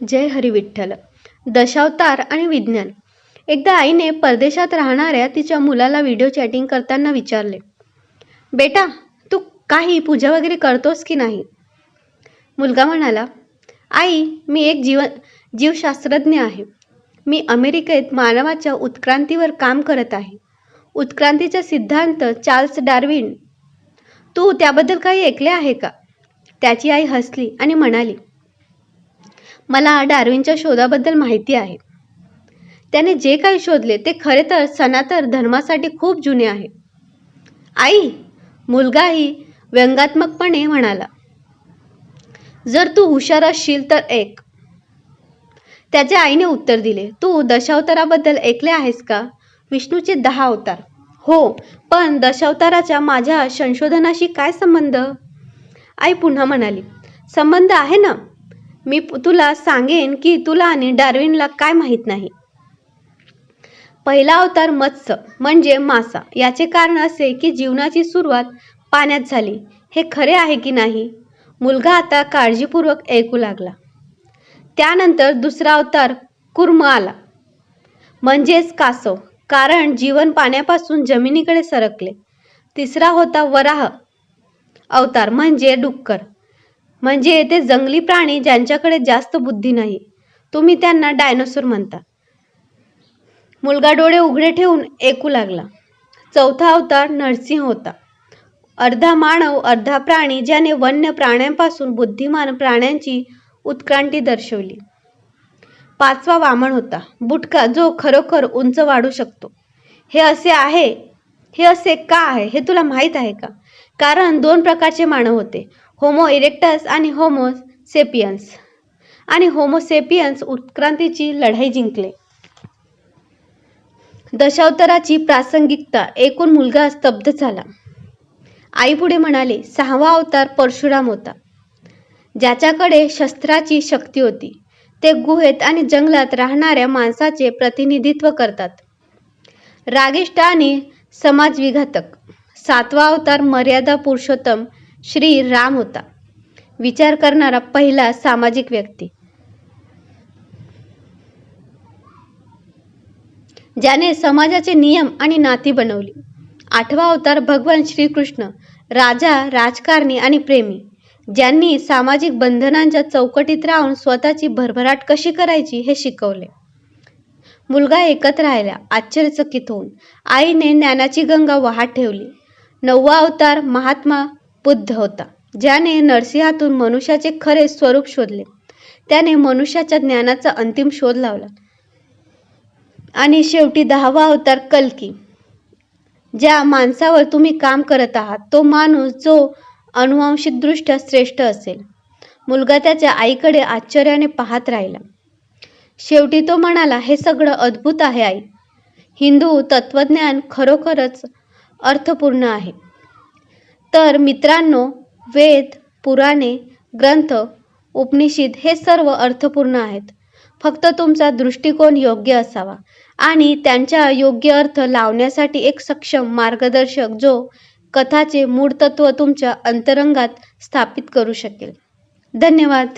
जय हरी विठ्ठल. दशावतार आणि विज्ञान. एकदा आईने परदेशात राहणाऱ्या तिच्या मुलाला व्हिडिओ चॅटिंग करताना विचारले बेटा तू काही पूजा वगैरे करतोस की नाही? मुलगा म्हणाला आई मी एक जीव जीवशास्त्रज्ञ आहे. मी अमेरिकेत मानवाच्या उत्क्रांतीवर काम करत आहे. उत्क्रांतीचा सिद्धांत चार्ल्स डार्विन. तू त्याबद्दल काही ऐकले आहे का? त्याची आई हसली आणि म्हणाली मला डार्विनच्या शोधाबद्दल माहिती आहे. त्याने जे काही शोधले ते खरे तर सनातन धर्मासाठी खूप जुने आहे. आई मुलगाही व्यंगात्मकपणे म्हणाला जर तू हुशार असशील तर एक त्याच्या आईने उत्तर दिले तू दशावताराबद्दल ऐकले आहेस का? विष्णूचे दहा अवतार. हो पण दशावताराच्या माझ्या संशोधनाशी काय संबंध आई पुन्हा म्हणाली संबंध आहे ना? मी तुला सांगेन की तुला आणि डार्विनला काय माहीत नाही. पहिला अवतार मत्स्य म्हणजे मासा. याचे कारण असे की जीवनाची सुरुवात पाण्यात झाली. हे खरे आहे की नाही? मुलगा आता काळजीपूर्वक ऐकू लागला. त्यानंतर दुसरा अवतार कुर्म आला. म्हणजेच कासव कारण जीवन पाण्यापासून जमिनीकडे सरकले. तिसरा होता वराह अवतार म्हणजे डुक्कर. म्हणजे येथे जंगली प्राणी ज्यांच्याकडे जास्त बुद्धी नाही. तुम्ही त्यांना डायनोसॉर म्हणता. मुलगा डोळे उघडे ठेवून ऐकू लागला. चौथा अवतार नरसिंह होता. अर्धा मानव अर्धा प्राणी ज्याने वन्य प्राण्यांपासून बुद्धिमान प्राण्यांची उत्क्रांती दर्शवली. पाचवा वामन होता. बुटका जो खरोखर उंच वाढू शकतो. हे असे आहे? हे असे का आहे? हे तुला माहीत आहे का? कारण दोन प्रकारचे मानव होते. होमो इरेक्टस आणि होमो सेपियन्स. आणि होमोसेपियन्स उत्क्रांतीची लढाई जिंकले. दशावताराची प्रासंगिकता एकूण मुलगा स्तब्ध झाला. आई पुढे म्हणाले सहावा अवतार परशुराम होता. ज्याच्याकडे शस्त्राची शक्ती होती. ते गुहेत आणि जंगलात राहणाऱ्या माणसाचे प्रतिनिधित्व करतात. रागिष्ट आणि समाजविघातक. सातवा अवतार मर्यादा पुरुषोत्तम श्री राम होता. विचार करणारा पहिला सामाजिक व्यक्ती. ज्याने समाजाचे नियम आणि नाती बनवली. आठवा अवतार भगवान श्रीकृष्ण राजा राजकारणी आणि प्रेमी. ज्यांनी सामाजिक बंधनांच्या चौकटीत राहून स्वतःची भरभराट कशी करायची हे शिकवले. मुलगा एकत्र राहिला आश्चर्यचकित होऊन. आईने ज्ञानाची गंगा वाहत ठेवली. नववा अवतार महात्मा बुद्ध होता. ज्याने नरसिंहातून मनुष्याचे खरे स्वरूप शोधले. त्याने मनुष्याच्या ज्ञानाचा अंतिम शोध लावला. आणि शेवटी दहावा अवतार कल्की. ज्या माणसावर तुम्ही काम करत आहात तो माणूस जो अनुवांशिकदृष्ट्या श्रेष्ठ असेल. मुलगा त्याच्या आईकडे आश्चर्याने पाहत राहिला. शेवटी तो म्हणाला हे सगळं अद्भुत आहे आई. हिंदू तत्वज्ञान खरोखरच अर्थपूर्ण आहे. तर मित्रांनो वेद पुराणे ग्रंथ उपनिषद हे सर्व अर्थपूर्ण आहेत. फक्त तुमचा दृष्टिकोन योग्य असावा आणि त्यांच्या योग्य अर्थ लावण्यासाठी एक सक्षम मार्गदर्शक जो कथाचे मूळ तत्व तुमच्या अंतरंगात स्थापित करू शकेल. धन्यवाद.